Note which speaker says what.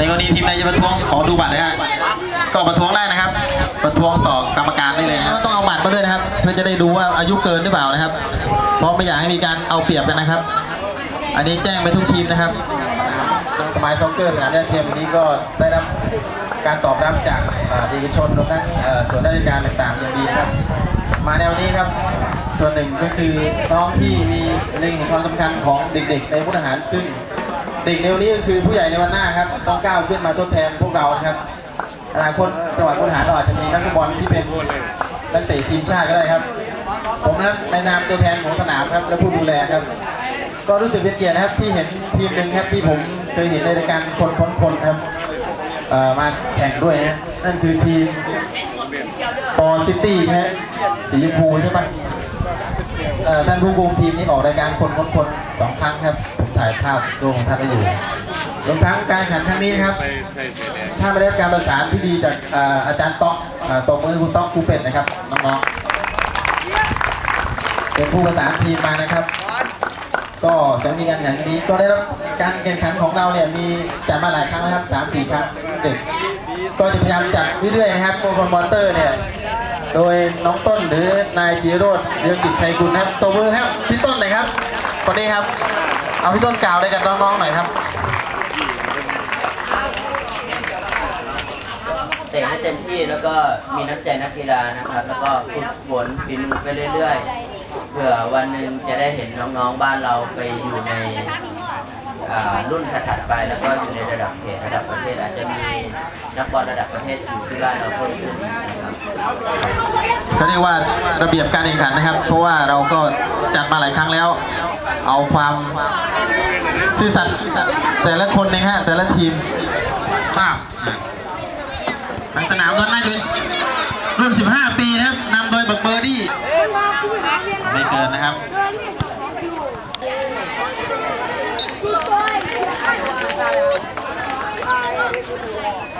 Speaker 1: ในกรณีทีมใดจะประท้วงขอดูบัตรนะฮะก็ประท้วงได้นะครับ ประท้วงต่อกรรมการได้เลยนะต้องเอาบัตรมาด้วยนะครับ เพื่อจะได้ดูว่าอายุเกินหรือเปล่านะครับ เพราะไม่อยากให้มีการเอาเปรียบกันนะครับ อันนี้แจ้งไปทุกทีมนะครับสมัยซ็อกเกอร์สนามยาเทียมวันนี้ก็ได้รับการตอบรับจากเอกชนรวมทั้งส่วนราชการต่างๆอย่างดีครับ มาแนวนี้ครับ ส่วนหนึ่งก็คือน้องที่มีเรื่องความสำคัญของเด็กๆ ในพุทธหารซึ่ง เด็กในวันนี้ก็คือผู้ใหญ่ในวันหน้าครับต้องก้าวขึ้นมาทดแทนพวกเรานะครับอนาคตจังหวัดพุทธหารเราอาจจะมีนักฟุตบอลที่เป็นนักเตะทีมชาติก็ได้ครับ ผมนะครับในนามตัวแทนของสนามครับและผู้ดูแลครับ ก็รู้สึกเป็นเกียรตินะครับที่เห็นทีมหนึ่งครับที่ผมเคยเห็นในรายการคนคนคนครับมาแข่งด้วยนะนั่นคือทีมปอซิตี้ใช่ไหมสีชมพูใช่ไหมเอ่อท่านผู้คุมทีมนี้ออกรายการคนคนคนสองครั้งครับผมถ่ายภาพตัวของท่านไว้อยู่รวมทั้งการแข่งขันครั้งนี้นะครับ ถ้าไม่ได้รับการประสานที่ดีจากอาจารย์ต๊อกเอ่อตบมือคุณต๊อกครูเป็ดนะครับน้องๆเป็นผู้ประสานทีมมานะครับ ก็จะมีการแข่งขันนี้ก็ได้รับการแข่งขันของเราเนี่ยมีจัดมาหลายครั้งนะครับสามสี่ครั้งเด็กก็จะพยายามจัดเรื่อยๆนะครับโปรโมอเตอร์เนี่ย โดยน้องต้นหรือนายจีโรดเรืองกิจชัยกุลครับตัวมือครับพี่ต้นหน่อยครับคนนี้ครับ เอาพี่ต้นกล่าวได้กับน้องๆหน่อยครับ
Speaker 2: เตะให้เต็มที่แล้วก็มีน้ำใจนักกีฬานะครับ แล้วก็ฝึกฝนฝีมือไปเรื่อยๆเผื่อวันหนึ่งจะได้เห็นน้องๆบ้านเราไปอยู่ในอ่ารุ่นถัดไปแล้วก็อยู่ในระดับเขตระดับประเทศอาจจะมีนักบอลระดับประเทศอยู่ที่บ้านเราเพิ่มขึ้นนะครับ
Speaker 1: เขาเรียกว่าระเบียบการแข่งขันนะครับ เพราะว่าเราก็จัดมาหลายครั้งแล้ว เอาความซื่อสัตย์แต่ละคนนะฮะแต่ละทีมมากทางสนามตอนนั้นเลยรุ่น 15 ปีนะครับนำโดยบักเบอร์ดี้ไม่เกินนะครับ
Speaker 3: เ